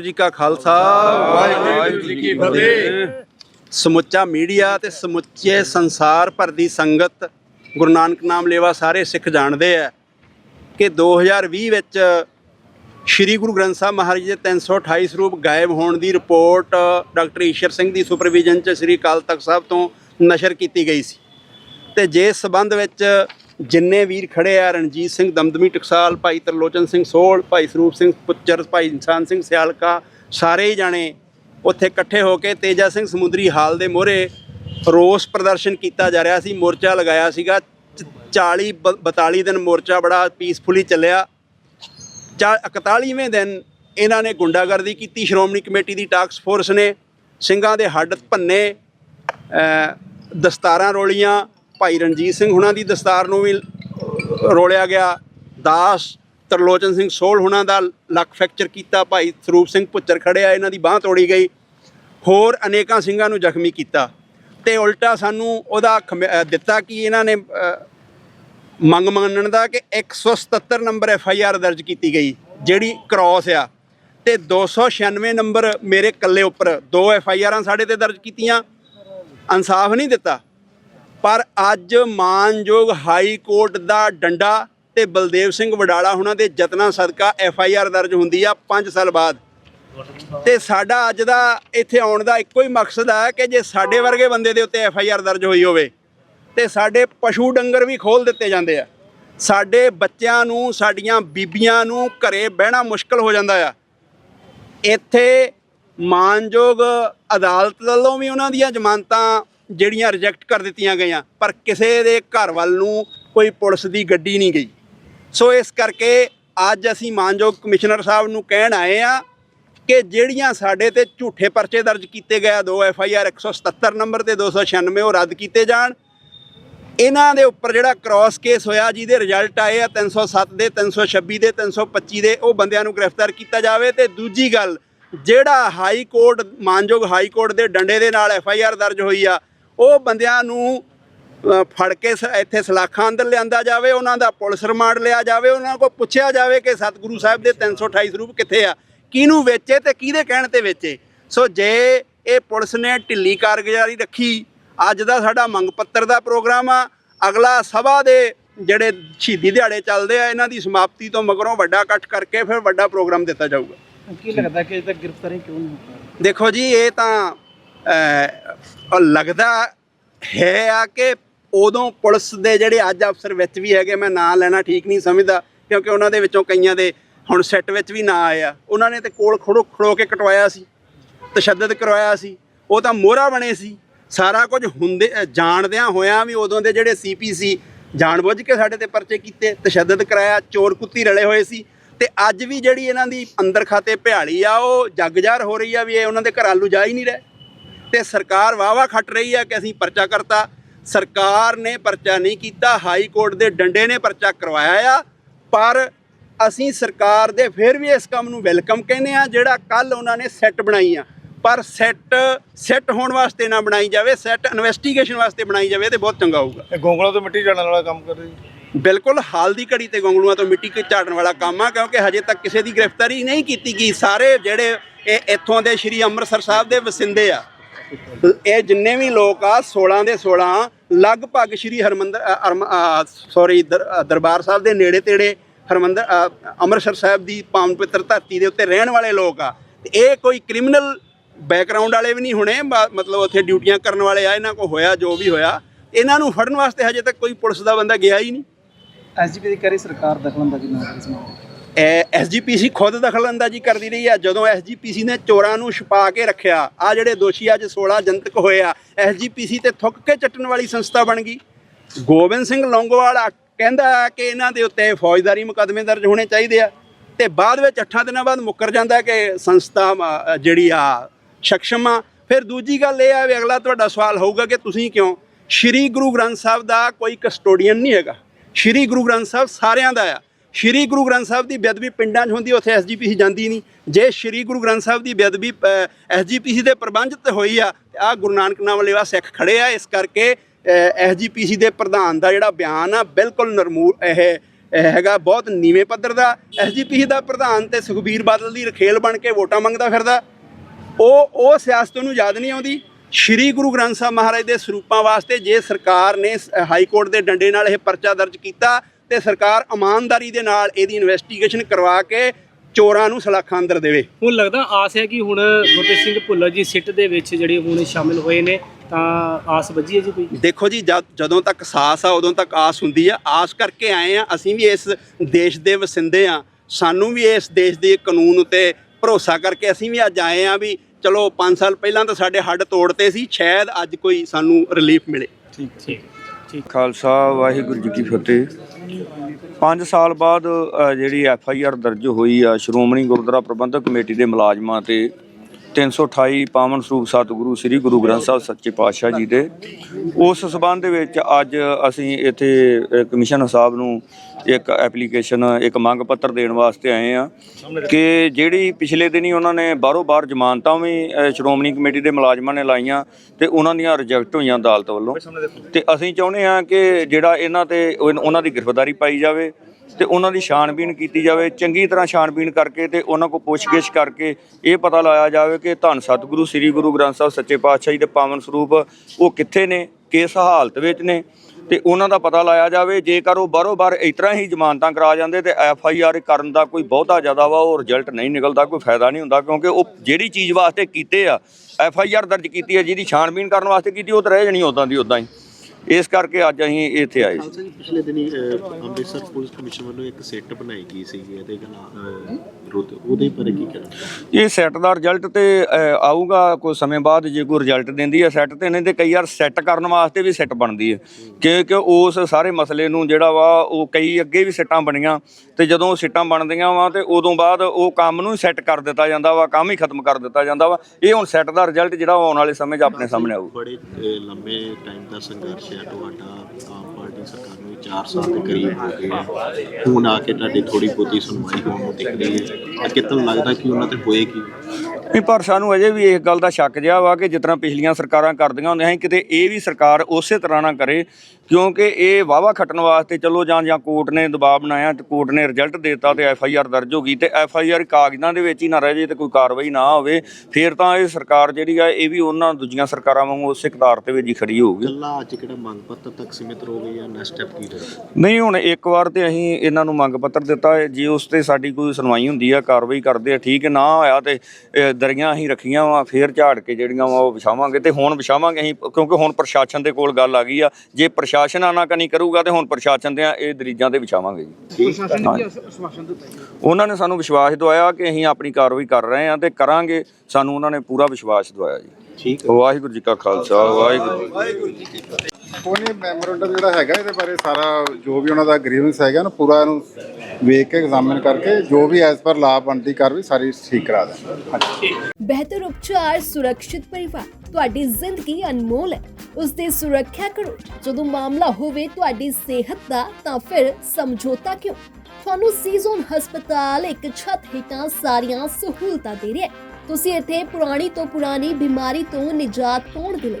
ਜੀ ਕਾ ਖਾਲਸਾ, ਵਾਹਿਗੁਰੂ ਜੀ ਕੀ ਫਤਿਹ। ਸਮੁੱਚਾ ਮੀਡੀਆ ਤੇ ਸਮੁੱਚੇ ਸੰਸਾਰ ਭਰ ਦੀ ਸੰਗਤ, ਗੁਰੂ ਨਾਨਕ ਨਾਮ ਲੇਵਾ ਸਾਰੇ ਸਿੱਖ ਜਾਣਦੇ ਆ ਕਿ 2020 ਵਿੱਚ ਸ੍ਰੀ ਗੁਰੂ ਗ੍ਰੰਥ ਸਾਹਿਬ ਮਹਾਰਾਜ ਜੀ ਦੇ 328 ਸਰੂਪ ਗਾਇਬ ਹੋਣ ਦੀ ਰਿਪੋਰਟ ਡਾਕਟਰ ਈਸ਼ਰ ਸਿੰਘ ਦੀ ਸੁਪਰਵਿਜ਼ਨ 'ਚ ਸ੍ਰੀ ਅਕਾਲ ਤਖਤ ਸਾਹਿਬ ਤੋਂ ਨਸ਼ਰ ਕੀਤੀ ਗਈ ਸੀ। ਤੇ ਜੇ ਸਬੰਧ ਵਿੱਚ ਜਿੰਨੇ ਵੀਰ ਖੜੇ ਆ, ਰਣਜੀਤ ਸਿੰਘ, ਦਮਦਮੀ ਟਕਸਾਲ, ਭਾਈ ਤਰਲੋਚਨ ਸਿੰਘ ਸੋਲ ਭਾਈ ਸਰੂਪ ਸਿੰਘ ਪੁੱਚਰ ਭਾਈ ਇਨਸਾਨ ਸਿੰਘ ਸਿਆਲਕਾ, ਸਾਰੇ ਹੀ ਜਾਣੇ ਉੱਥੇ ਇਕੱਠੇ ਹੋ ਕੇ ਤੇਜਾ ਸਿੰਘ ਸਮੁੰਦਰੀ ਹਾਲ ਦੇ ਮੋਹਰੇ ਰੋਸ ਪ੍ਰਦਰਸ਼ਨ ਕੀਤਾ ਜਾ ਰਿਹਾ ਸੀ, ਮੋਰਚਾ ਲਗਾਇਆ ਸੀਗਾ। ਚ- 40 ਬ- 42 ਦਿਨ ਮੋਰਚਾ ਬੜਾ ਪੀਸਫੁਲੀ ਚੱਲਿਆ। ਚਾ 41ਵੇਂ ਦਿਨ ਇਹਨਾਂ ਨੇ ਗੁੰਡਾਗਰਦੀ ਕੀਤੀ, ਸ਼੍ਰੋਮਣੀ ਕਮੇਟੀ ਦੀ ਟਾਸਕ ਫੋਰਸ ਨੇ। ਸਿੰਘਾਂ ਦੇ ਹੱਡ ਭੰਨੇ ਦਸਤਾਰਾਂ ਰੋਲੀਆਂ ਭਾਈ ਰਣਜੀਤ ਸਿੰਘ ਹੁਣਾਂ ਦੀ ਦਸਤਾਰ ਨੂੰ ਵੀ ਰੋਲਿਆ ਗਿਆ। ਦਾਸ ਤਰਲੋਚਨ ਸਿੰਘ ਸੋਲ ਹੁਣਾਂ ਦਾ ਲੱਕ ਫ੍ਰੈਕਚਰ ਕੀਤਾ। ਭਾਈ ਸਰੂਪ ਸਿੰਘ ਪੁੱਤਰ ਖੜਿਆ ਇਹਨਾਂ ਦੀ ਬਾਹ ਤੋੜੀ ਗਈ। ਹੋਰ ਅਨੇਕਾਂ ਸਿੰਘਾਂ ਨੂੰ ਜ਼ਖਮੀ ਕੀਤਾ। ਤੇ ਉਲਟਾ ਸਾਨੂੰ ਉਹਦਾ ਖਮਿ- ਅ, ਦਿੱਤਾ ਕਿ ਇਹਨਾਂ ਨੇ ਮੰਗ ਮੰਨਣ ਦਾ ਕਿ 177 ਨੰਬਰ ਐਫ ਆਈ ਆਰ ਦਰਜ ਕੀਤੀ ਗਈ ਜਿਹੜੀ ਕ੍ਰਾਸ ਆ। ਤੇ 296 ਨੰਬਰ ਮੇਰੇ ਕੱਲੇ ਉੱਪਰ ਦੋ ਐਫ ਆਈ ਆਰਾਂ ਸਾਡੇ ਤੇ ਦਰਜ ਕੀਤੀਆਂ। ਇਨਸਾਫ ਨਹੀਂ ਦਿੱਤਾ। ਪਰ ਅੱਜ ਮਾਨਯੋਗ ਹਾਈ ਕੋਰਟ ਦਾ ਡੰਡਾ ਤੇ ਬਲਦੇਵ ਸਿੰਘ ਵਡਾਲਾ ਉਹਨਾਂ ਦੇ ਯਤਨਾਂ ਸਦਕਾ ਐਫ ਆਈ ਆਰ ਦਰਜ ਹੁੰਦੀ ਆ 5 ਸਾਲ ਬਾਅਦ। ਤੇ ਸਾਡਾ ਅੱਜ ਦਾ ਇੱਥੇ ਆਉਣ ਦਾ ਇੱਕੋ ਹੀ ਮਕਸਦ ਹੈ ਕਿ ਜੇ ਸਾਡੇ ਵਰਗੇ ਬੰਦੇ ਦੇ ਉੱਤੇ ਐਫ ਆਈ ਆਰ ਦਰਜ ਹੋਈ ਹੋਵੇ, ਤੇ ਸਾਡੇ ਪਸ਼ੂ ਡੰਗਰ ਵੀ ਖੋਲ ਦਿੱਤੇ ਜਾਂਦੇ ਆ। ਸਾਡੇ ਬੱਚਿਆਂ ਨੂੰ, ਸਾਡੀਆਂ ਬੀਬੀਆਂ ਨੂੰ ਘਰੇ ਬਹਿਣਾ ਮੁਸ਼ਕਲ ਹੋ ਜਾਂਦਾ ਆ। ਇੱਥੇ ਮਾਨਯੋਗ ਅਦਾਲਤ ਵੱਲੋਂ ਵੀ ਉਹਨਾਂ ਦੀਆਂ ਜ਼ਮਾਨਤਾਂ ਜਿਹੜੀਆਂ ਰਿਜੈਕਟ ਕਰ ਦਿੱਤੀਆਂ ਗਈਆਂ, ਪਰ ਕਿਸੇ ਦੇ ਘਰ ਵੱਲ ਨੂੰ ਕੋਈ ਪੁਲਿਸ ਦੀ ਗੱਡੀ ਨਹੀਂ ਗਈ। ਸੋ ਇਸ ਕਰਕੇ ਅੱਜ ਅਸੀਂ ਮਾਨਯੋਗ ਕਮਿਸ਼ਨਰ ਸਾਹਿਬ ਨੂੰ ਕਹਿਣ ਆਏ ਆ ਕਿ ਜਿਹੜੀਆਂ ਸਾਡੇ ਤੇ ਝੂਠੇ ਪਰਚੇ ਦਰਜ ਕੀਤੇ ਗਏ ਆ, ਦੋ ਐਫ ਆਈ ਆਰ 177 ਨੰਬਰ ਤੇ 296 ਉਹ ਰੱਦ ਕੀਤੇ ਜਾਣ। ਇਹਨਾਂ ਦੇ ਉੱਪਰ ਜਿਹੜਾ ਕ੍ਰਾਸ ਕੇਸ ਹੋਇਆ, ਜਿਹਦੇ ਰਿਜ਼ਲਟ ਆਏ ਆ 307 ਦੇ 326 ਦੇ 325 ਦੇ, ਉਹ ਬੰਦਿਆਂ ਨੂੰ ਗ੍ਰਿਫਤਾਰ ਕੀਤਾ ਜਾਵੇ। ਤੇ ਦੂਜੀ ਗੱਲ, ਜਿਹੜਾ ਹਾਈ ਕੋਰਟ, ਮਾਨਯੋਗ ਹਾਈ ਕੋਰਟ ਦੇ ਡੰਡੇ ਦੇ ਨਾਲ ਐਫ ਆਈ ਆਰ ਦਰਜ ਹੋਈ ਆ ਉਹ ਬੰਦਿਆਂ ਨੂੰ ਫੜ ਕੇ ਇੱਥੇ ਸਲਾਖਾਂ ਅੰਦਰ ਲਿਆਂਦਾ ਜਾਵੇ ਉਹਨਾਂ ਦਾ ਪੁਲਿਸ ਰਿਮਾਂਡ ਲਿਆ ਜਾਵੇ ਉਹਨਾਂ ਕੋਲ ਪੁੱਛਿਆ ਜਾਵੇ ਕਿ ਸਤਿਗੁਰੂ ਸਾਹਿਬ ਦੇ 328 ਸਰੂਪ ਕਿੱਥੇ ਆ ਕਿਹਨੂੰ ਵੇਚੇ ਤੇ ਕਿਹਦੇ ਕਹਿਣ ਤੇ ਵੇਚੇ। ਸੋ ਜੇ ਇਹ ਪੁਲਿਸ ਨੇ ਢਿੱਲੀ ਕਾਰਗੁਜ਼ਾਰੀ ਰੱਖੀ ਅੱਜ ਦਾ ਸਾਡਾ ਮੰਗ ਪੱਤਰ ਦਾ ਪ੍ਰੋਗਰਾਮ ਆ ਅਗਲਾ ਸਭਾ ਦੇ ਜਿਹੜੇ ਸ਼ਹੀਦੀ ਦਿਹਾੜੇ ਚੱਲਦੇ ਆ ਇਹਨਾਂ ਦੀ ਸਮਾਪਤੀ ਤੋਂ ਮਗਰੋਂ ਵੱਡਾ ਇਕੱਠ ਕਰਕੇ ਫਿਰ ਵੱਡਾ ਪ੍ਰੋਗਰਾਮ ਦਿੱਤਾ ਜਾਊਗਾ। ਕੀ ਲੱਗਦਾ ਕਿ ਅਜੇ ਤੱਕ ਗ੍ਰਿਫਤਾਰੀ ਕਿਉਂ ਨਹੀਂ ਹੋ ਪਾ ਦੇਖੋ ਜੀ ਇਹ ਤਾਂ ਲੱਗਦਾ ਹੈ ਆ ਕਿ ਉਦੋਂ ਪੁਲਿਸ ਦੇ ਜਿਹੜੇ ਅੱਜ ਅਫਸਰ ਵਿੱਚ ਵੀ ਹੈਗੇ, ਮੈਂ ਨਾਂ ਲੈਣਾ ਠੀਕ ਨਹੀਂ ਸਮਝਦਾ, ਕਿਉਂਕਿ ਉਹਨਾਂ ਦੇ ਵਿੱਚੋਂ ਕਈਆਂ ਦੇ ਹੁਣ ਸੈੱਟ ਵਿੱਚ ਵੀ ਨਾਂ ਆਇਆ ਉਹਨਾਂ ਨੇ ਤੇ ਕੋਲ ਖੜੋ ਖੜੋ ਕੇ ਕਟਵਾਇਆ ਸੀ, ਤਸ਼ੱਦਦ ਕਰਵਾਇਆ ਸੀ, ਉਹ ਤਾਂ ਮੋਹਰਾ ਬਣੇ ਸੀ। ਸਾਰਾ ਕੁਝ ਹੁੰਦੇ ਜਾਣਦਿਆਂ ਹੋਇਆਂ ਵੀ ਉਦੋਂ ਦੇ ਜਿਹੜੇ ਸੀਪੀ ਸੀ, ਜਾਣਬੁੱਝ ਕੇ ਸਾਡੇ ਤੇ ਪਰਚੇ ਕੀਤੇ, ਤਸ਼ੱਦਦ ਕਰਾਇਆ, ਚੋਰ ਕੁੱਤੀ ਰਲੇ ਹੋਏ ਸੀ। ਤੇ ਅੱਜ ਵੀ ਜਿਹੜੀ ਇਹਨਾਂ ਦੀ ਅੰਦਰ ਖਾਤੇ ਭਿਆਲੀ ਆ, ਉਹ ਜੱਗਜਾਰ ਹੋ ਰਹੀ ਆ ਵੀ ਇਹ ਉਹਨਾਂ ਦੇ ਘਰ ਆਲੂ ਜਾ ਹੀ ਨਹੀਂ ਰਹੇ। ਤੇ ਸਰਕਾਰ ਵਾਵਾ ਖੱਟ ਰਹੀ ਆ ਕਿ ਅਸੀਂ ਪਰਚਾ ਕਰਤਾ। ਸਰਕਾਰ ਨੇ ਪਰਚਾ ਨਹੀਂ ਕੀਤਾ ਹਾਈ ਕੋਰਟ ਦੇ ਡੰਡੇ ਨੇ ਪਰਚਾ ਕਰਵਾਇਆ ਆ। ਪਰ ਅਸੀਂ ਸਰਕਾਰ ਦੇ ਫਿਰ ਵੀ ਇਸ ਕੰਮ ਨੂੰ ਵੈਲਕਮ ਕਹਿੰਦੇ ਆ ਜਿਹੜਾ ਕੱਲ ਉਹਨਾਂ ਨੇ ਸੈੱਟ ਬਣਾਈ ਆ। ਪਰ ਸੈੱਟ ਸੈੱਟ ਹੋਣ ਵਾਸਤੇ ਨਾ ਬਣਾਈ ਜਾਵੇ ਸੈੱਟ ਇਨਵੈਸਟੀਗੇਸ਼ਨ ਵਾਸਤੇ ਬਣਾਈ ਜਾਵੇ ਤੇ ਬਹੁਤ ਚੰਗਾ ਹੋਊਗਾ। ਇਹ ਗੋਂਗਲਾ ਤੋਂ ਮਿੱਟੀ ਝਾੜਨ ਵਾਲਾ ਕੰਮ ਕਰ ਰਹੀ ਬਿਲਕੁਲ ਹਾਲ ਦੀ ਘੜੀ ਤੇ ਗੰਗਲੂਆਂ ਤੋਂ ਮਿੱਟੀ ਕੇ ਝਾੜਨ ਵਾਲਾ ਕੰਮ ਆ ਕਿਉਂਕਿ ਹਜੇ ਤੱਕ ਕਿਸੇ ਦੀ ਗ੍ਰਿਫਤਾਰੀ ਨਹੀਂ ਕੀਤੀ ਗਈ। ਸਾਰੇ ਜਿਹੜੇ ਇਹ ਇੱਥੋਂ ਦੇ ਸ਼੍ਰੀ ਅੰਮ੍ਰਿਤਸਰ ਸਾਹਿਬ ਦੇ ਵਸਿੰਦੇ ਆ ਇਹ ਜਿੰਨੇ ਵੀ ਲੋਕ ਆ 16 ਦੇ 16 ਲਗਭਗ ਸ਼੍ਰੀ ਹਰਮੰਦਰ ਸੌਰੀ ਦਰਬਾਰ ਸਾਹਿਬ ਦੇ ਨੇੜੇ ਤੇੜੇ ਹਰਮੰਦਰ ਅੰਮ੍ਰਿਤਸਰ ਸਾਹਿਬ ਦੀ ਪਾਵਨ ਪਵਿੱਤਰ ਧਰਤੀ ਦੇ ਉੱਤੇ ਰਹਿਣ ਵਾਲੇ ਲੋਕ ਆ। ਤੇ ਇਹ ਕੋਈ ਕ੍ਰਿਮੀਨਲ ਬੈਕਗ੍ਰਾਉਂਡ ਵਾਲੇ ਵੀ ਨਹੀਂ ਹੋਣੇ ਮਤਲਬ ਉੱਥੇ ਡਿਊਟੀਆਂ ਕਰਨ ਵਾਲੇ ਆ, ਇਹਨਾਂ ਕੋ ਹੋਇਆ, ਜੋ ਵੀ ਹੋਇਆ। ਇਹਨਾਂ ਨੂੰ ਫੜਨ ਵਾਸਤੇ ਹਜੇ ਤੱਕ ਕੋਈ ਪੁਲਿਸ ਦਾ ਬੰਦਾ ਗਿਆ ਹੀ ਨਹੀਂ। ਐਸਜੀਪੀ ਦੀ ਕਰੀ ਸਰਕਾਰ ਦਖਲਅੰਦਾਜ਼ੀ ਨਾ ਕਰੇ ਇਸ ਮਾਮਲੇ ਐਸਜੀਪੀਸੀ ਖੁਦ ਦਖਲਅੰਦਾਜ਼ੀ ਕਰਦੀ ਰਹੀ ਆ। ਜਦੋਂ ਐਸਜੀਪੀਸੀ ਨੇ ਚੋਰਾਂ ਨੂੰ ਛੁਪਾ ਕੇ ਰੱਖਿਆ, ਆ ਜਿਹੜੇ ਦੋਸ਼ੀ ਅੱਜ 16 ਜਨਤਕ ਹੋਏ ਆ, ਐਸਜੀਪੀਸੀ ਤੇ ਥੁੱਕ ਕੇ ਚੱਟਣ ਵਾਲੀ ਸੰਸਥਾ ਬਣ ਗਈ। ਗੋਬਿੰਦ ਸਿੰਘ ਲੌਂਗੋਵਾਲ ਆ- ਕਹਿੰਦਾ ਕਿ ਇਹਨਾਂ ਦੇ ਉੱਤੇ ਫੌਜਦਾਰੀ ਮੁਕੱਦਮੇ ਦਰਜ ਹੋਣੇ ਚਾਹੀਦੇ ਆ। ਤੇ ਬਾਅਦ ਵਿੱਚ 8 ਦਿਨਾਂ ਬਾਅਦ ਮੁੱਕਰ ਜਾਂਦਾ ਕਿ ਸੰਸਥਾ ਜਿਹੜੀ ਆ ਸક્ષਮ ਆ। ਫਿਰ ਦੂਜੀ ਗੱਲ ਇਹ ਆ ਵੀ ਅਗਲਾ ਤੁਹਾਡਾ ਸਵਾਲ ਹੋਊਗਾ ਕਿ ਤੁਸੀਂ ਕਿਉਂ? ਸ਼੍ਰੀ ਗੁਰੂ ਗ੍ਰੰਥ ਸਾਹਿਬ ਦਾ ਕੋਈ ਕਸਟੋਡੀਅਨ ਨਹੀਂ ਹੈਗਾ। ਸ਼੍ਰੀ ਗੁਰੂ ਗ੍ਰੰਥ ਸਾਹਿਬ ਸਾਰਿਆਂ ਦਾ ਆ। ਸ਼੍ਰੀ ਗੁਰੂ ਗ੍ਰੰਥ ਸਾਹਿਬ ਦੀ ਬੇਅਦਬੀ ਪਿੰਡਾਂ 'ਚ ਹੁੰਦੀ, ਉੱਥੇ ਐਸਜੀਪੀਸੀ ਜਾਂਦੀ ਨਹੀਂ। ਜੇ ਸ਼੍ਰੀ ਗੁਰੂ ਗ੍ਰੰਥ ਸਾਹਿਬ ਦੀ ਬੇਅਦਬੀ ਐਸਜੀਪੀਸੀ ਦੇ ਪ੍ਰਬੰਧ ਤੇ ਹੋਈ ਆ ਆ ਗੁਰੂ ਨਾਨਕ ਨਾਮ ਲੇਵਾ ਸਿੱਖ ਖੜੇ ਆ, ਇਸ ਕਰਕੇ ਐਸਜੀਪੀਸੀ ਦੇ ਪ੍ਰਧਾਨ ਦਾ ਜਿਹੜਾ ਬਿਆਨ ਆ, ਬਿਲਕੁਲ ਨਰਮੂ ਇਹ ਹੈਗਾ ਬਹੁਤ ਨੀਵੇਂ ਪੱਧਰ ਦਾ। ਐਸਜੀਪੀਸੀ ਦਾ ਪ੍ਰਧਾਨ ਤੇ ਸੁਖਬੀਰ ਬਾਦਲ ਦੀ ਰਖੇਲ ਬਣ ਕੇ ਵੋਟਾਂ ਮੰਗਦਾ ਫਿਰਦਾ। ਉਹ ਉਹ ਸਿਆਸਤ ਨੂੰ ਯਾਦ ਨਹੀਂ ਆਉਂਦੀ। ਸ਼੍ਰੀ ਗੁਰੂ ਗ੍ਰੰਥ ਸਾਹਿਬ ਮਹਾਰਾਜ ਦੇ ਸਰੂਪਾਂ ਵਾਸਤੇ ਜੇ ਸਰਕਾਰ ਨੇ ਸ- ਹਾਈ ਕੋਰਟ ਦੇ ਡੰਡੇ ਨਾਲ ਇਹ ਪਰਚਾ ਦਰਜ ਕੀਤਾ ਤੇ ਸਰਕਾਰ ਇਮਾਨਦਾਰੀ ਦੇ ਨਾਲ ਇਹਦੀ ਇਨਵੈਸਟੀਗੇਸ਼ਨ ਕਰਵਾ ਕੇ ਚੋਰਾਂ ਨੂੰ ਸਲਾਖਾਂ ਅੰਦਰ ਦੇਵੇ। ਹੁਣ ਲੱਗਦਾ ਆਸ ਹੈ ਕਿ ਹੁਣ ਗੁਰਪ੍ਰੀਤ ਸਿੰਘ ਭੁੱਲਰ ਜੀ ਸਿੱਟ ਦੇ ਵਿੱਚ ਜਿਹੜੇ ਹੁਣ ਸ਼ਾਮਿਲ ਹੋਏ ਨੇ ਤਾਂ ਆਸ ਵੱਜੀ ਹੈ ਜੀ ਕੋਈ? ਦੇਖੋ ਜੀ ਜਦ ਤੱਕ ਸਾਹਸ ਆ ਉਦੋਂ ਤੱਕ ਆਸ ਹੁੰਦੀ ਆ। ਆਸ ਕਰਕੇ ਆਏ ਆ ਅਸੀਂ ਵੀ ਇਸ ਦੇਸ਼ ਦੇ ਵਸਿੰਦੇ ਆ। ਸਾਨੂੰ ਵੀ ਇਸ ਦੇਸ਼ ਦੇ ਕਾਨੂੰਨ ਉਤੇ ਭਰੋਸਾ ਕਰਕੇ ਅਸੀਂ ਵੀ ਅੱਜ ਆਏ ਆ ਵੀ ਚਲੋ 5 ਸਾਲ ਪਹਿਲਾਂ ਤਾਂ ਸਾਡੇ ਹੱਡ ਤੋੜਤੇ ਸੀ ਸ਼ਾਇਦ ਅੱਜ ਕੋਈ ਸਾਨੂੰ ਰਿਲੀਫ ਮਿਲੇ। ਠੀਕ ਠੀਕ। ਖਾਲਸਾ ਵਾਹਿਗੁਰੂ ਜੀ ਕੀ ਫਤਿਹ। 5 ਸਾਲ ਬਾਅਦ ਅ, ਜਿਹੜੀ ਐਫ ਆਈ ਆਰ ਦਰਜ ਹੋਈ ਆ ਸ਼੍ਰੋਮਣੀ ਗੁਰਦੁਆਰਾ ਪ੍ਰਬੰਧਕ ਕਮੇਟੀ ਦੇ ਮੁਲਾਜ਼ਮਾਂ ਤੇ 328 ਪਾਵਨ ਸਰੂਪ ਸਤਿਗੁਰੂ ਸ੍ਰੀ ਗੁਰੂ ਗ੍ਰੰਥ ਸਾਹਿਬ ਸੱਚੇ ਪਾਤਸ਼ਾਹ ਜੀ ਦੇ। ਉਸ ਸਬੰਧ ਦੇ ਵਿੱਚ ਅੱਜ ਅਸੀਂ ਇੱਥੇ ਅ, ਕਮਿਸ਼ਨ ਸਾਹਿਬ ਨੂੰ ਇੱਕ ਐਪਲੀਕੇਸ਼ਨ ਇੱਕ ਮੰਗ ਪੱਤਰ ਦੇਣ ਵਾਸਤੇ ਆਏ ਆ ਕਿ ਜਿਹੜੀ ਪਿਛਲੇ ਦਿਨੀ ਉਹਨਾਂ ਨੇ ਬਾਹਰੋਂ ਬਾਹਰ ਜ਼ਮਾਨਤਾਂ ਵੀ ਸ਼੍ਰੋਮਣੀ ਕਮੇਟੀ ਦੇ ਮੁਲਾਜ਼ਮਾਂ ਨੇ ਲਾਈਆਂ ਤੇ ਉਹਨਾਂ ਦੀਆਂ ਰਿਜੈਕਟ ਹੋਈਆਂ ਅਦਾਲਤ ਵੱਲੋਂ। ਤੇ ਅਸੀਂ ਚਾਹੁੰਦੇ ਹਾਂ ਕਿ ਜਿਹੜਾ ਇਹਨਾਂ ਤੇ ਉਹ- ਉਹਨਾਂ ਦੀ ਗ੍ਰਿਫਤਾਰੀ ਪਾਈ ਜਾਵੇ ਤੇ ਉਹਨਾਂ ਦੀ ਛਾਣਬੀਣ ਕੀਤੀ ਜਾਵੇ, ਚੰਗੀ ਤਰ੍ਹਾਂ ਛਾਣਬੀਣ ਕਰਕੇ ਤੇ ਉਹਨਾਂ ਕੋਲ ਪੁੱਛਗਿੱਛ ਕਰਕੇ ਇਹ ਪਤਾ ਲਾਇਆ ਜਾਵੇ ਕਿ ਧੰਨ ਸਤਿਗੁਰੂ, ਸ੍ਰੀ ਗੁਰੂ ਗ੍ਰੰਥ ਸਾਹਿਬ ਸੱਚੇ ਪਾਤਸ਼ਾਹ ਜੀ ਦੇ ਪਾਵਨ ਸਰੂਪ ਉਹ ਕਿੱਥੇ ਨੇ, ਕਿਸ ਹਾਲਤ ਵਿੱਚ ਨੇ ਤੇ ਉਹਨਾਂ ਦਾ ਪਤਾ ਲਾਇਆ ਜਾਵੇ, ਜੇਕਰ ਉਹ ਬਾਹਰੋਂ ਬਾਹਰ ਇਸ ਤਰ੍ਹਾਂ ਹੀ ਜ਼ਮਾਨਤਾਂ ਕਰਾ ਜਾਂਦੇ ਤੇ ਐਫ ਆਈ ਆਰ ਕਰਨ ਦਾ ਕੋਈ ਬਹੁਤਾ ਜ਼ਿਆਦਾ ਵਾ, ਉਹ ਰਿਜ਼ਲਟ ਨਹੀਂ ਨਿਕਲਦਾ, ਕੋਈ ਫਾਇਦਾ ਨਹੀਂ ਹੁੰਦਾ, ਕਿਉਂਕਿ ਉਹ ਜਿਹੜੀ ਚੀਜ਼ ਵਾਸਤੇ ਕੀਤੇ ਆ, ਐਫ ਆਈ ਆਰ ਦਰਜ ਕੀਤੀ ਹੈ, ਜਿਹਦੀ ਛਾਣਬੀਣ ਕਰਨ ਵਾਸਤੇ ਕੀਤੀ, ਉਹ ਤਾਂ ਰਹਿ ਜਾਣੀ ਉਦਾਂ ਦੀ ਉਦਾਂ ਹੀ। ਇਸ ਕਰਕੇ ਅੱਜ ਅਸੀਂ ਇੱਥੇ ਆਏ ਸੀ। ਪਿਛਲੇ ਦਿਨੀ ਅੰਮ੍ਰਿਤਸਰ ਪੁਲਿਸ ਕਮਿਸ਼ਨ ਵੱਲੋਂ ਇੱਕ ਸੈੱਟ ਬਣਾਈ ਗਈ ਸੀ ਇਹਦੇ ਨਾਲ ਵਿਰੁੱਧ ਉਹਦੇ ਬਾਰੇ ਕੀ ਕਹਿਣਾ ਇਹ ਸੈੱਟ ਦਾ ਰਿਜ਼ਲਟ ਤੇ ਆਊਗਾ ਕੋਈ ਸਮੇਂ ਬਾਅਦ ਜੇ ਕੋਈ ਰਿਜ਼ਲਟ ਦਿੰਦੀ ਹੈ ਸੈੱਟ ਤੇ ਨਹੀਂ ਤੇ ਕਈ ਵਾਰ ਸੈੱਟ ਕਰਨ ਵਾਸਤੇ ਵੀ ਸੈੱਟ ਬਣਦੀ ਹੈ। ਕਿਉਂਕਿ ਉਸ ਸਾਰੇ ਮਸਲੇ ਨੂੰ ਜਿਹੜਾ ਵਾ ਉਹ ਕਈ ਅੱਗੇ ਵੀ ਸੈੱਟਾਂ ਬਣੀਆਂ ਤੇ ਜਦੋਂ ਸਿੱਟਾਂ ਬਣਦੀਆਂ ਵਾ ਤੇ ਉਦੋਂ ਬਾਅਦ ਉਹ ਕੰਮ ਨੂੰ ਸੈੱਟ ਕਰ ਦਿੱਤਾ ਜਾਂਦਾ ਵਾ ਕੰਮ ਹੀ ਖਤਮ ਕਰ ਦਿੱਤਾ ਜਾਂਦਾ ਵਾ। ਇਹ ਹੁਣ ਸੈੱਟ ਦਾ ਰਿਜ਼ਲਟ ਜਿਹੜਾ ਆਉਣ ਵਾਲੇ ਸਮੇਂ 'ਚ ਆਪਣੇ ਸਾਹਮਣੇ ਆਊ। ਬੜੇ ਲੰਬੇ ਟਾਈਮ ਦਾ ਸੰਘਰਸ਼ ਹੈ ਤੁਹਾਡਾ ਆਮ ਪਾਰਟੀ ਸਰਕਾਰ ਨੂੰ 4 ਸਾਲ ਦੇ ਕਰੀਬ ਹੋ ਗਏ ਆ। ਹੁਣ ਆ ਕੇ ਤੁਹਾਡੀ ਥੋੜੀ ਬਹੁਤੀ ਸੁਣਵਾਈ ਹੋਣ ਨੂੰ ਦਿਖ ਰਹੀ ਹੈ। ਤਾਂ ਕਿਤਨ ਲੱਗਦਾ ਕਿ ਉਹਨਾਂ ਤੇ ਹੋਏਗੀ ਨਹੀਂ ਪਰ ਸਾਨੂੰ ਅਜੇ ਵੀ ਇਸ ਗੱਲ ਦਾ ਸ਼ੱਕ ਜਿਹਾ ਵਾ ਕਿ ਜਿਸ ਤਰ੍ਹਾਂ ਪਿਛਲੀਆਂ ਸਰਕਾਰਾਂ ਕਰਦੀਆਂ ਹੁੰਦੀਆਂ ਸੀ ਕਿਤੇ ਇਹ ਵੀ ਸਰਕਾਰ ਉਸੇ ਤਰ੍ਹਾਂ ਨਾ ਕਰੇ ਕਿਉਂਕਿ ਇਹ ਵਾਵਾ ਖੱਟਣ ਵਾਸਤੇ ਚਲੋ ਜਾਂ ਜਾਂ ਕੋਰਟ ਨੇ ਦਬਾਅ ਬਣਾਇਆ ਤੇ ਕੋਰਟ ਨੇ ਰਿਜ਼ਲਟ ਦਿੱਤਾ ਤੇ ਐਫ ਆਈ ਆਰ ਦਰਜ ਹੋ ਗਈ ਤੇ ਐਫ ਆਈ ਆਰ ਕਾਗਜ਼ਾਂ ਦੇ ਵਿੱਚ ਹੀ ਨਾ ਰਹਿ ਜੇ ਤੇ ਕੋਈ ਕਾਰਵਾਈ ਨਾ ਹੋਵੇ ਫਿਰ ਤਾਂ ਇਹ ਸਰਕਾਰ ਜਿਹੜੀ ਆ ਇਹ ਵੀ ਉਹਨਾਂ ਦੂਜੀਆਂ ਸਰਕਾਰਾਂ ਵਾਂਗੂ ਉਸੇ ਕਤਾਰ ਤੇ ਵਿੱਚ ਹੀ ਖੜੀ ਹੋਊਗੀ। ਕੱਲਾ ਅੱਜ ਕਿਹੜਾ ਮੰਗ ਪੱਤਰ ਤੱਕ ਸੀਮਿਤ ਰਹੋ ਗਈ ਜਾਂ ਸਟੈਪ ਕੀ ਨਹੀਂ ਹੁਣ ਇੱਕ ਵਾਰ ਤੇ ਅਸੀਂ ਇਹਨਾਂ ਨੂੰ ਮੰਗ ਪੱਤਰ ਦਿੱਤਾ ਹੈ ਜੇ ਉਸ ਤੇ ਸਾਡੀ ਕੋਈ ਸੁਣਵਾਈ ਹੁੰਦੀ ਆ ਕਾਰਵਾਈ ਕਰਦੇ ਆ ਠੀਕ ਹੈ ਨਾ ਹੋਇਆ ਤੇ ਅਹ, ਦਰੀਆਂ ਅਸੀਂ ਰੱਖੀਆਂ ਵਾ ਫੇਰ ਝਾੜ ਕੇ ਜਿਹੜੀਆਂ ਵਾ ਉਹ ਵਿਛਾਵਾਂਗੇ ਤੇ ਹੁਣ ਵਿਛਾਵਾਂਗੇ ਅਸੀਂ ਕਿਉਂਕਿ ਹੁਣ ਪ੍ਰਸ਼ਾਸਨ ਦੇ ਕੋਲ ਗੱਲ ਆ ਗਈ ਆ। ਜੇ ਪ੍ਰਸ਼ਾਸਨ ਆਨਾਕਾਨੀ ਕਰੂਗਾ ਤੇ ਹੁਣ ਪ੍ਰਸ਼ਾਸਨ ਦੇ ਇਹ ਦਰੀਜਾਂ ਤੇ ਵਿਛਾਵਾਂਗੇ ਜੀ। ਪ੍ਰਸ਼ਾਸਨ ਨੇ ਕੀ ਆਸ਼ਵਾਸਨ ਦਿੱਤਾ ਜੀ? ਉਹਨਾਂ ਨੇ ਸਾਨੂੰ ਵਿਸ਼ਵਾਸ ਦਿਵਾਇਆ ਕਿ ਅਸੀਂ ਆਪਣੀ ਕਾਰਵਾਈ ਕਰ ਰਹੇ ਹਾਂ ਤੇ ਕਰਾਂਗੇ ਸਾਨੂੰ ਉਹਨਾਂ ਨੇ ਪੂਰਾ ਵਿਸ਼ਵਾਸ ਦਿਵਾਇਆ ਜੀ। ਠੀਕ ਵਾਹਿਗੁਰੂ ਜੀ ਕਾ ਖਾਲਸਾ ਵਾਹਿਗੁਰੂ ਜੀ ਕੀ ਫਤਿਹ। ਉਹਨੇ ਮੈਮੋਰੰਡਮ ਜਿਹੜਾ ਹੈਗਾ, ਇਹਦੇ ਬਾਰੇ ਸਾਰਾ ਜੋ ਵੀ ਉਹਨਾਂ ਦਾ ਗ੍ਰੀਵੈਂਸ ਹੈਗਾ ਨਾ, ਪੂਰਾ ਇਹਨੂੰ ਵੇਖ ਕੇ ਐਗਜ਼ਾਮਿਨ ਕਰਕੇ ਜੋ ਵੀ ਐਸ ਪਰ ਲਾਭ ਬਣਦੀ ਕਾਰਵਾਈ ਸਾਰੀ ਠੀਕ ਕਰਾ ਦੇਣ। ਬਿਹਤਰ ਉਪਚਾਰ, ਸੁਰੱਖਿਅਤ ਪਰਿਵਾਰ, ਤੁਹਾਡੀ ਜ਼ਿੰਦਗੀ ਅਨਮੋਲ ਹੈ। ਉਸ ਦੀ ਸੁਰੱਖਿਆ ਕਰੋ। ਜਦੋਂ ਮਾਮਲਾ ਹੋਵੇ ਤੁਹਾਡੀ ਸਿਹਤ ਦਾ, ਤਾਂ ਫਿਰ ਸਮਝੌਤਾ ਕਿਉਂ? ਤੁਹਾਨੂੰ ਸੀਜ਼ਨ ਹਸਪਤਾਲ ਇੱਕ ਛੱਤ ਹੇਠਾਂ ਸਾਰੀਆਂ ਸਹੂਲਤਾਂ ਦੇ ਰਿਹਾ ਹੈ। ਤੁਸੀਂ ਇੱਥੇ ਪੁਰਾਣੀ ਤੋਂ ਪੁਰਾਣੀ ਬਿਮਾਰੀ ਤੋਂ ਨਿਜਾਤ ਪਾਉਣ ਦੇ ਲਈ